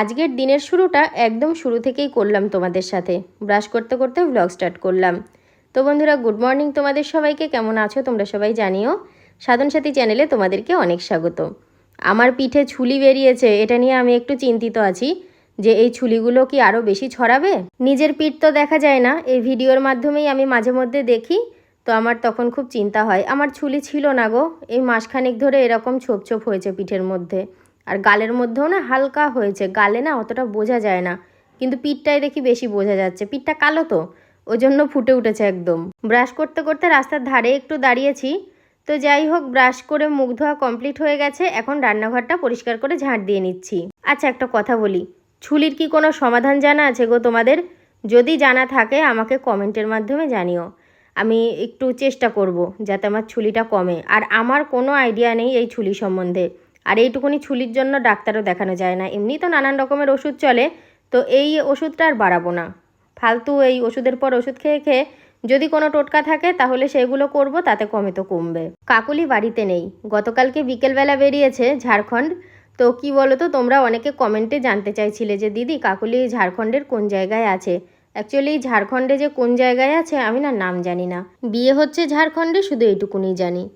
আজকের দিনের শুরুটা একদম শুরু থেকেই করলাম তোমাদের সাথে। ব্রাশ করতে করতে ব্লগ স্টার্ট করলাম। তো বন্ধুরা গুড মর্নিং তোমাদের সবাইকে। কেমন আছো তোমরা সবাই জানিও। সাধন সাথী চ্যানেলে তোমাদেরকে অনেক স্বাগত। আমার পিঠে ছুলি বেরিয়েছে, এটা নিয়ে আমি একটু চিন্তিত আছি যে এই ছুলিগুলো কি আরও বেশি ছড়াবে? নিজের পিঠ তো দেখা যায় না, এই ভিডিওর মাধ্যমেই আমি মাঝে মধ্যে দেখি। তো আমার তখন খুব চিন্তা হয়, আমার ছুলি ছিল না গো, এই মাসখানেক ধরে এরকম ছোপ ছোপ হয়েছে পিঠের মধ্যে। আর গালের মধ্যেও না হালকা হয়েছে, গালে না অতটা বোঝা যায় না। কিন্তু পিঠটাই দেখি বেশি বোঝা যাচ্ছে, পিঠটা কালো তো ওই জন্য ফুটে উঠেছে একদম। ব্রাশ করতে করতে রাস্তার ধারে একটু দাঁড়িয়েছি, তো যাই হোক ব্রাশ করে মুখ ধোয়া কমপ্লিট হয়ে গেছে, এখন রান্নাঘরটা পরিষ্কার করে ঝাঁট দিয়ে নিচ্ছি। আচ্ছা একটা কথা বলি, ছুলির কি কোনো সমাধান জানা আছে গো তোমাদের? যদি জানা থাকে আমাকে কমেন্টের মাধ্যমে জানিও, আমি একটু চেষ্টা করব যাতে আমার ছুলিটা কমে। আর আমার কোনো আইডিয়া নেই এই ছুলি সম্বন্ধে। আর এইটুকুনি ছুলির জন্য ডাক্তারও দেখানো যায় না। এমনি তো নানান রকমের ওষুধ চলে, তো এই ওষুধটা আর বাড়াবো না। ফালতু এই ওষুধের পর ওষুধ খেয়ে খেয়ে যদি কোনো টোটকা থাকে, তাহলে সেগুলো করব, তাতে কমে তো কমবে। কাকুলি বাড়িতে নেই। গতকালকে বিকেলবেলা বেরিয়েছে ঝাড়খণ্ড। তো কি বলো তো তোমরা অনেকে কমেন্টে জানতে চাইছিলে যে, দিদি, কাকুলি ঝাড়খণ্ডের কোন জায়গায় আছে? অ্যাকচুয়ালি ঝাড়খণ্ডে যে কোন জায়গায় আছে, আমি না নাম জানি না। বিয়ে হচ্ছে ঝাড়খণ্ডে, শুধু এইটুকুনি জানি।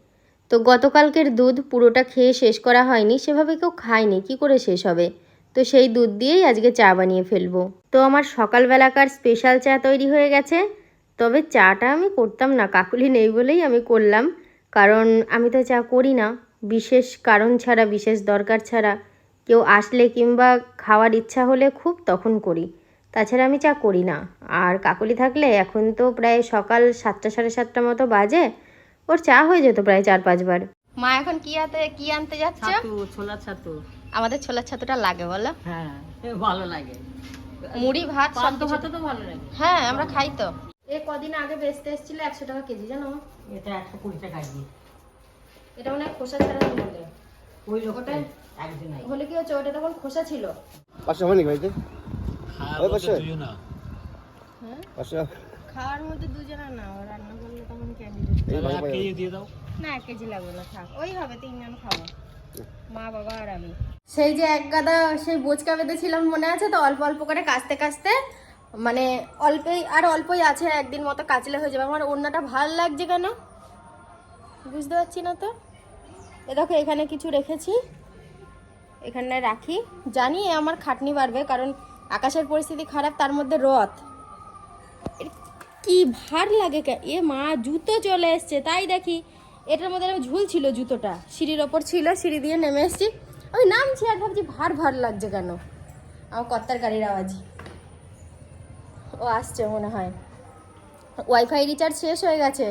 তো গতকালকের দুধ পুরোটা খেয়ে শেষ করা হয়নি, সেভাবে কেউ খায়নি, কি করে শেষ হবে? তো সেই দুধ দিয়েই আজকে চা বানিয়ে ফেলব। তো আমার সকালবেলাকার স্পেশাল চা তৈরি হয়ে গেছে, তবে চাটা আমি করতাম না, কাকুলি নেই বলেই আমি করলাম, কারণ আমি তো চা করি না, বিশেষ কারণ ছাড়া, বিশেষ দরকার ছাড়া। কেউ আসলে কিংবা খাওয়ার ইচ্ছা হলে খুব তখন করি, তাছাড়া আমি চা করি না। আর কাকুলি থাকলে এখন তো প্রায় সকাল সাতটা সাড়ে সাতটা মতো বাজে ওর চা হয়ে যেত প্রায় চার পাঁচবার। মা এখন কি আনতে কি আনতে যাচ্ছে? ছোলা ছাতু। আমাদের ছোলার ছাতুটা লাগে বলো। হ্যাঁ ভালো লাগে। মুড়ি ভাত সব পান্ত কিছু। তো ভালো লাগে। হ্যাঁ আমরা খাই তো। এ কদিন আগে বেচতে এসেছিল একশো টাকা কেজি জানো? এটা একশো কুড়ি টাকা দিয়ে এটা মানে খোসা ছাড়া বলে ওই লোকটা একদিন হলে কি হচ্ছে ওটা তখন খোসা ছিল? হয়নি বাড়িতে ওই পাশে হ্যাঁ? খাওয়ার মধ্যে দুজনা না ও রান্না করলে তখন কেজি এই ভাগে দিয়ে দাও। না এক কেজি লাগবে না থাক। ওই হবে তিনজন খাব। মা বাবা আর আমি। সেই যে এক গাদা সেই বোচকা বেঁধেছিলাম মনে আছে? তো অল্প অল্প করে কাচতে কাচতে মানে অল্পই আর অল্পই আছে একদিন মতো কাচলে হয়ে যাবে। আমার ওড়নাটা ভালো লাগছে কেন? বুঝতে পারছি না তো। এ দেখো এখানে কিছু রেখেছি। এখানে রাখি। জানি আমার খাটনি বাড়বে কারণ আকাশের পরিস্থিতি খারাপ তার মধ্যে রথ। কি ভার লাগে এ মা, জুতো চলে এসছে। তাই দেখি, এটার মধ্যে ঝুল ছিল জুতোটা। সিঁড়ির ওপর ছিল, সিঁড়ি দিয়ে নেমে এসেছি। আমি নামছি আর ভাবছি, ভার ভার লাগছে কেন? আমার কর্তার গাড়ির আওয়াজ। ও আসছে মনে হয়। ওয়াইফাই রিচার্জ শেষ হয়ে গেছে।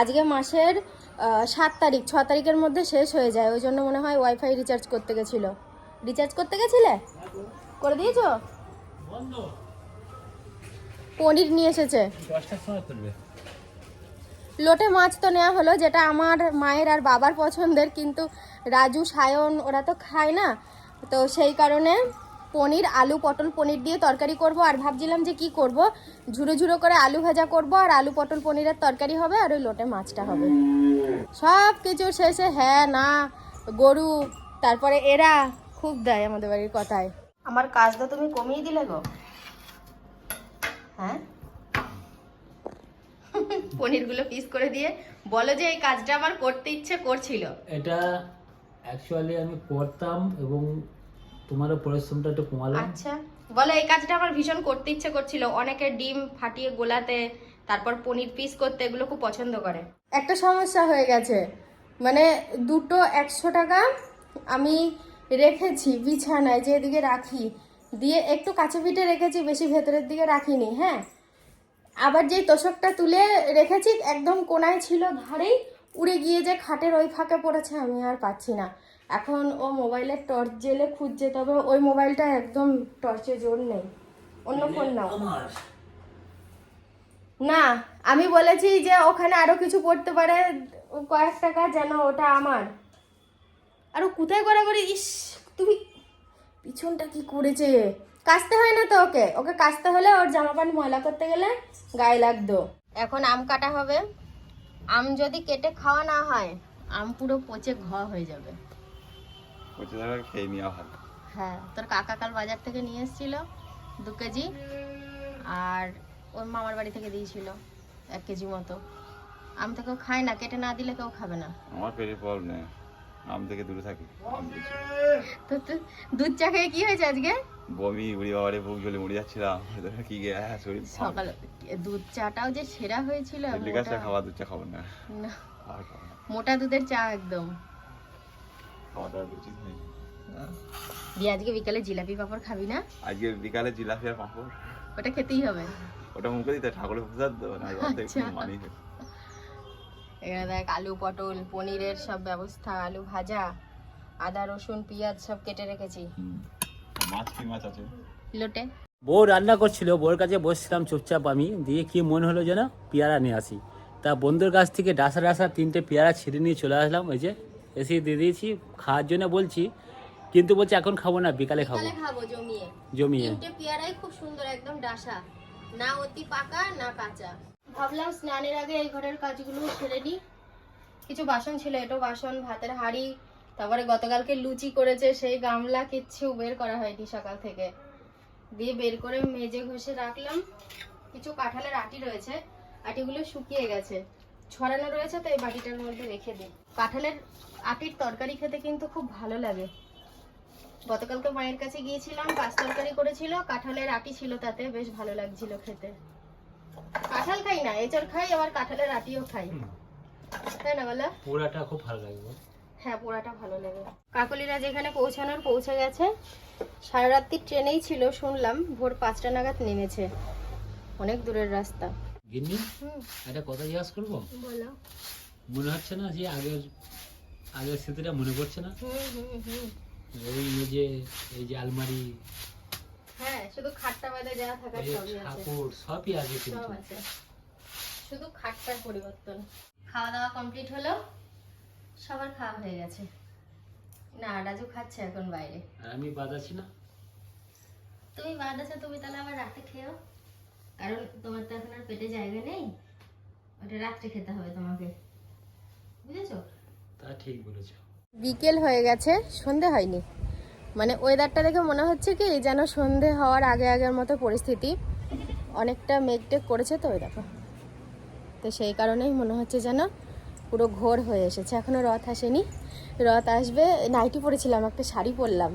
আজকে মাসের সাত তারিখ, ছ তারিখের মধ্যে শেষ হয়ে যায়। ওই জন্য মনে হয় ওয়াইফাই রিচার্জ করতে গেছিল। রিচার্জ করতে গেছিলে? করে দিয়েছ? পনির নিয়ে এসেছে। লোটে মাছ তো নেওয়া হলো যেটা আমার মায়ের আর বাবার পছন্দের কিন্তু রাজু সায়ন ওরা তো খায় না। তো সেই কারণে পনির আলু পটল পনির দিয়ে তরকারি করব আর ভাবছিলাম যে কি করব? ঝুড়ো ঝুড়ো করে আলু ভাজা করব আর আলু পটল পনিরের তরকারি হবে আর ওই লোটে মাছটা হবে। সব কিছু শেষে হ্যাঁ না গরু তারপরে এরা খুব দেয় আমাদের বাড়ির কথায়। আমার কাজটা তুমি কমিয়ে দিলে গো। হ্যাঁ? পনিরগুলো পিস করে দিয়ে বলো যে এই কাজটা আমার করতে ইচ্ছে করছিল। এটা অ্যাকচুয়ালি আমি করতাম এবং তোমারও পরিশ্রমটা একটু কমালাম। আচ্ছা বলো এই কাজটা আমার ভীষণ করতে ইচ্ছে করছিল। অনেকে ডিম ফাটিয়ে গোলাতে তারপর পনির পিস করতে এগুলো খুব পছন্দ করে। একটা সমস্যা হয়ে গেছে। মানে দুটো একশো টাকা আমি রেখেছি বিছানায় যেদিকে রাখি। দিয়ে একটু কাছে পিঠে রেখেছি বেশি ভেতরের দিকে রাখিনি হ্যাঁ। আবার যেই তোষকটা তুলে রেখেছি একদম কোনায় ছিল ধারেই উড়ে গিয়ে যে খাটের ওই ফাঁকে পড়েছে আমি আর পাচ্ছি না। এখন ও মোবাইলের টর্চ জেলে খুঁজছে তবে ওই মোবাইলটা একদম টর্চে জোর নেই। অন্য ফোন নাও। না আমি বলেছি যে ওখানে আরও কিছু পড়তে পারে কয়েক টাকা যেন ওটা আমার। আর কোথায় গড়াগড়ি? ইস তুমি পিছনটা কি করেছে? কাচতে হয় না তো ওকে? ওকে কাচতে হলে ওর জামা প্যান্ট ময়লা করতে গেলে গায়ে লাগতো। এখন আম কাটা হবে। আম যদি কেটে খাওয়া না হয় আম পুরো পচে ঘ হয়ে যাবে। পঁচিশ টাকা খেয়ে নেওয়া ভালো হ্যাঁ তোর কাকা কাল বাজার থেকে নিয়ে এসেছিল দু কেজি আর ওর মামার বাড়ি থেকে দিয়েছিল এক কেজি মতো। আম তো কেউ খাই না কেটে না দিলে কেউ খাবে না। আমার পেটের প্রবলেম আম থেকে দূরে থাকি। দুধ চা খেয়ে কি হয়েছে আজকে? বমি উড়ি বাবারে বুক জ্বলে যাচ্ছিলাম। কি গে হ্যাঁ শরীর সকালে দুধ চাটাও যে সেরা হয়েছিল লিকার চা মোটা- খাওয়া দুধ চা খাব না। মোটা দুধের চা একদম। খাওয়া উচিত নেই দিয়ে আজকে বিকালে জিলাপি পাপড় খাবি না? আজকে বিকালে জিলাপি আর পাঁপড়। ওটা খেতেই হবে। ওটা মুখে দিতে ঠাকুরের প্রসাদ দেবো না। মানি এখানে দেখ আলু পটল পনিরের সব ব্যবস্থা আলু ভাজা আদা রসুন পেঁয়াজ সব কেটে রেখেছি। মাছ কি মাছ আছে? লোটে। বউ রান্না করছিল বউর কাছে বসছিলাম চুপচাপ আমি দিয়ে কি মনে হলো যেন পেয়ারা নিয়ে আসি। তা বন্ধুর কাছ থেকে ডাসা ডাসা তিনটে পেয়ারা ছিঁড়ে নিয়ে চলে আসলাম ওই যে এসে দিয়ে দিয়েছি খাওয়ার জন্য বলছি কিন্তু বলছে এখন খাব না বিকালে খাব। খাব জমিয়ে। জমিয়ে। পেয়ারাই খুব সুন্দর একদম ডাসা। না অতি পাকা না কাঁচা। ভাবলাম স্নানের আগে এই ঘরের কাজগুলো সেরে নিই। কিছু বাসন ছিল, এটো বাসন, ভাতের হাঁড়ি, তারপরে গতকালকে লুচি করেছে, সেই গামলা কিচ্ছু বের করা হয়নি সকাল থেকে। দিয়ে বের করে মেজে ঘষে রাখলাম। কিছু কাঁঠালের আটি রয়েছে, আটিগুলো শুকিয়ে গেছে। ছড়ানো রয়েছে, তো এই বাটিটার মধ্যে রেখে দিই। কাঁঠালের আটির তরকারি খেতে কিন্তু খুব ভালো লাগে। গতকালকে মায়ের কাছে গিয়েছিলাম, পাঁচ তরকারি করেছিল, কাঁঠালের আটি ছিল তাতে বেশ ভালো লাগছিল খেতে। কাঁঠাল খাই না এচড় খাই আবার কাঁঠালের আটিও খাই। তাই না বলো পোড়াটা খুব ভালো লাগবে হ্যাঁ পোড়াটা ভালো লাগে। কাকলিরা যেখানে পৌঁছানোর পৌঁছে গেছে সারা রাত্রি ট্রেনেই ছিল শুনলাম ভোর পাঁচটা নাগাদ নেমেছে। অনেক দূরের রাস্তা। গিন্নি হুম। একটা কথা জিজ্ঞাসা করব? বলো। মনে হচ্ছে না যে আগের আগের স্মৃতিটা মনে পড়ছে না? হুম হুম হুম। এই মেজে এই যে আলমারি হ্যাঁ শুধু খাটটা বাদে যা থাকার সবই আছে। ঠাকুর সবই আগে সব আছে। শুধু খাটটার পরিবর্তন। খাওয়া দাওয়া কমপ্লিট হলো? সবার খাওয়া হয়ে গেছে। না রাজু খাচ্ছে এখন বাইরে। আর আমি বাদ আছি না? তুমি বাদ আছে তুমি তাহলে আবার রাতে খেও। কারণ তোমার তো এখন আর পেটে জায়গা নেই। ওটা রাত্রে খেতে হবে তোমাকে। বুঝেছ? তা ঠিক বলেছ। বিকেল হয়ে গেছে সন্ধে হয়নি। মানে ওয়েদারটা দেখে মনে হচ্ছে কি যেন সন্ধে হওয়ার আগে আগের মতো পরিস্থিতি। অনেকটা মেঘটেক করেছে তো ওই দেখো। তো সেই কারণেই মনে হচ্ছে যেন পুরো ঘোর হয়ে এসেছে। এখনও রথ আসেনি। রথ আসবে নাইটি পরেছিলাম একটা শাড়ি পরলাম।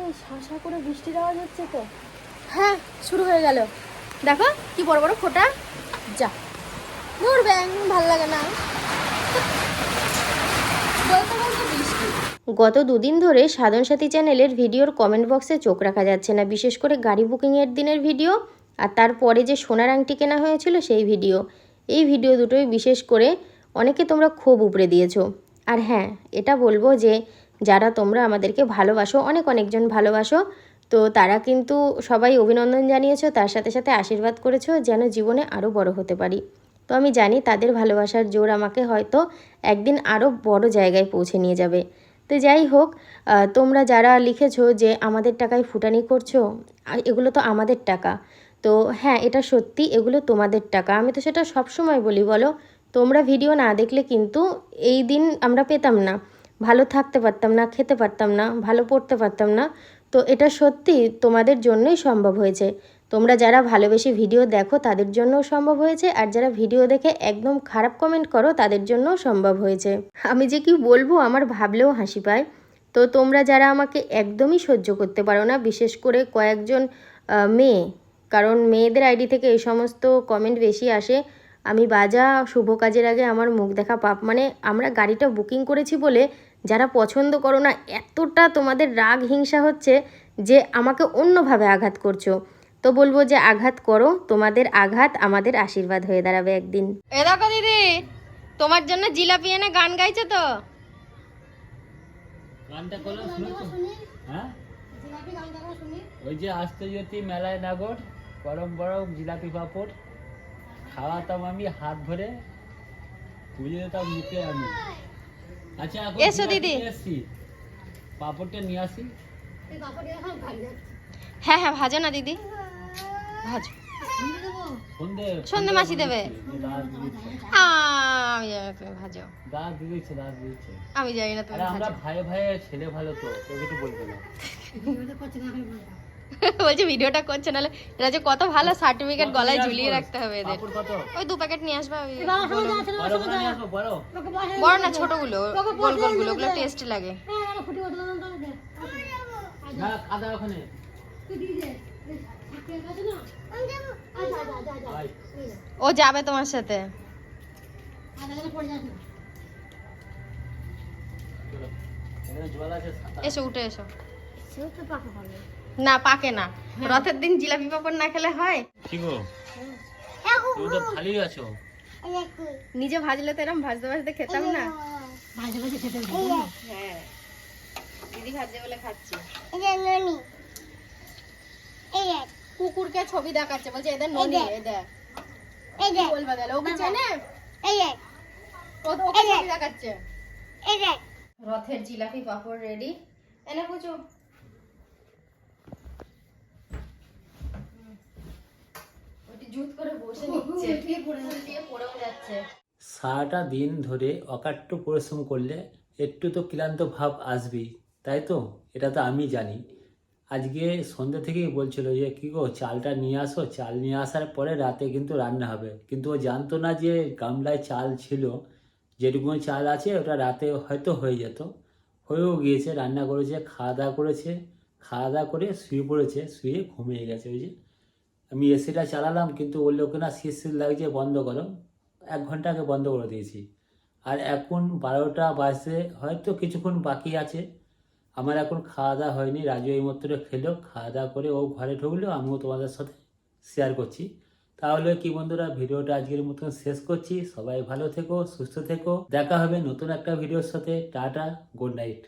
এই শাঁসা করে বৃষ্টির আওয়াজ হচ্ছে তো। হ্যাঁ শুরু হয়ে গেল। দেখো কি বড় বড় ফোঁটা। যা। দূর ব্যাং ভালো লাগে না। বৃষ্টি গত দুদিন ধরে সাধন সাথী চ্যানেলের ভিডিওর কমেন্ট বক্সে চোখ রাখা যাচ্ছে না। বিশেষ করে গাড়ি বুকিংয়ের দিনের ভিডিও আর তারপরে যে সোনার আংটি কেনা হয়েছিল সেই ভিডিও। এই ভিডিও দুটোই বিশেষ করে অনেকে তোমরা খুব উপরে দিয়েছ। আর হ্যাঁ এটা বলব যে যারা তোমরা আমাদেরকে ভালোবাসো, অনেক অনেকজন ভালোবাসো, তো তারা কিন্তু সবাই অভিনন্দন জানিয়েছো, তার সাথে সাথে আশীর্বাদ করেছ, যেন জীবনে আরও বড় হতে পারি। তো আমি জানি তাদের ভালোবাসার জোর আমাকে হয়তো একদিন আরও বড় জায়গায় পৌঁছে নিয়ে যাবে। তো যাই হোক তোমরা যারা লিখেছো যে আমাদের টাকায় ফুটানি করছ এগুলো তো আমাদের টাকা। তো হ্যাঁ এটা সত্যি, এগুলো তোমাদের টাকা। আমি তো সেটা সবসময় বলি, বলো, তোমরা ভিডিও না দেখলে কিন্তু এই দিন আমরা পেতাম না। ভালো থাকতে পারতাম না, খেতে পারতাম না, ভালো পড়তে পারতাম না। তো এটা সত্যি তোমাদের জন্যই সম্ভব হয়েছে। তোমরা যারা ভালোবেসে ভিডিও দেখো, তাদের জন্যও সম্ভব হয়েছে, আর যারা ভিডিও দেখে একদম খারাপ কমেন্ট করো, তাদের জন্যও সম্ভব হয়েছে। আমি যে কি বলব, আমার ভাবলেও হাসি পায়। তো তোমরা যারা আমাকে একদমই সহ্য করতে পারো না, বিশেষ করে কয়েকজন মেয়ে, কারণ মেয়েদের আইডি থেকে এই সমস্ত কমেন্ট বেশি আসে। আমি বাজা শুভ কাজের আগে আমার মুখ দেখা পাপ মানে আমরা গাড়িটা বুকিং করেছি বলে যারা পছন্দ করো না, এতটা তোমাদের রাগ হিংসা হচ্ছে যে আমাকে অন্যভাবে আঘাত করছ। তো বলব যে আঘাত করো তোমাদের আঘাত আমাদের আশীর্বাদ হয়ে দাঁড়াবে একদিন। এ দেখো দিদি তোমার জন্য জিলাপি এনে গান গাইছে তো? গানটা করল হ্যাঁ? ওই যে আসতে যদি মেলায় নাগর গরম গরম জিলাপি পাপড়। খাওয়াতাম আমি হাত ধরে বুঝে যেতাম মুখে আমি। আচ্ছা এসো দিদি। পাপড়টা নিয়ে আসি। হ্যাঁ হ্যাঁ ভাজো না দিদি। ভাজো সন্ধে মাসি দেবে। আমি জানি না তুমি ভাজো। আমি জানি না তুমি আমরা ভাই ভাই ছেলে ভালো তো কিছু বলবে না। বলছে ভিডিওটা করছে নাহলে এরা যে কত ভালো সার্টিফিকেট গলায় ঝুলিয়ে রাখতে হবে এদের। ওই দু প্যাকেট নিয়ে আসবে বড় না ছোটগুলো। গোল গোলগুলো ওগুলো টেস্ট লাগে। না ওখানে। ও যাবে তোমার সাথে। এসো উঠে এসো। না পাকে না। রথের দিন জিলাপি পাপড় না খেলে হয়? কি গো? তুমি তো খালি আছো। নিজে ভাজলে তো এরকম ভাজতে ভাজতে খেতাম না। ভাজে ভাজে খেতে হ্যাঁ। দিদি ভাজে বলে খাচ্ছি। কুকুরকে ছবি দেখাচ্ছে বলছে এদের ননি এদের বলবা তাহলে? ওকে চেনে? ও- ওকে ছবি দেখাচ্ছে। রথের জিলাপি পাপড় রেডি এনে পুচু জুত করে বসে নিচ্ছে। দিয়ে পড়েও যাচ্ছে। সারাটা দিন ধরে অকাট্য পরিশ্রম করলে একটু তো ক্লান্ত ভাব আসবেই তাই তো? এটা তো আমি জানি। আজকে সন্ধ্যে থেকেই বলছিল যে, কী গো, চালটা নিয়ে আসো? চাল নিয়ে আসার পরে রাতে কিন্তু রান্না হবে। কিন্তু ও জানতো না যে গামলায় চাল ছিল। যেটুকু চাল আছে, ওটা রাতে হয়তো হয়ে যেত। হয়েও গিয়েছে, রান্না করেছে, খাওয়া দাওয়া করেছে। খাওয়া দাওয়া করে শুয়ে পড়েছে, শুয়ে ঘুমিয়ে গেছে ওই যে। আমি এসিটা চালালাম, কিন্তু ওর কি না শীত শীত লাগছে, বন্ধ করো। এক ঘণ্টা আগে বন্ধ করে দিয়েছি। আর এখন বারোটা বাজতে হয়তো কিছুক্ষণ বাকি আছে। আমার এখন খাওয়া দাওয়া হয়নি, রাজু এই মাত্র খেলো খাওয়া দাওয়া করে ও ঘরে ঢুকলো, আমিও তোমাদের সাথে শেয়ার করছি। তাহলে কি বন্ধুরা, ভিডিওটা আজকের মতন শেষ করছি। সবাই ভালো থেকো, সুস্থ থেকো। দেখা হবে নতুন একটা ভিডিওর সাথে। Tata good night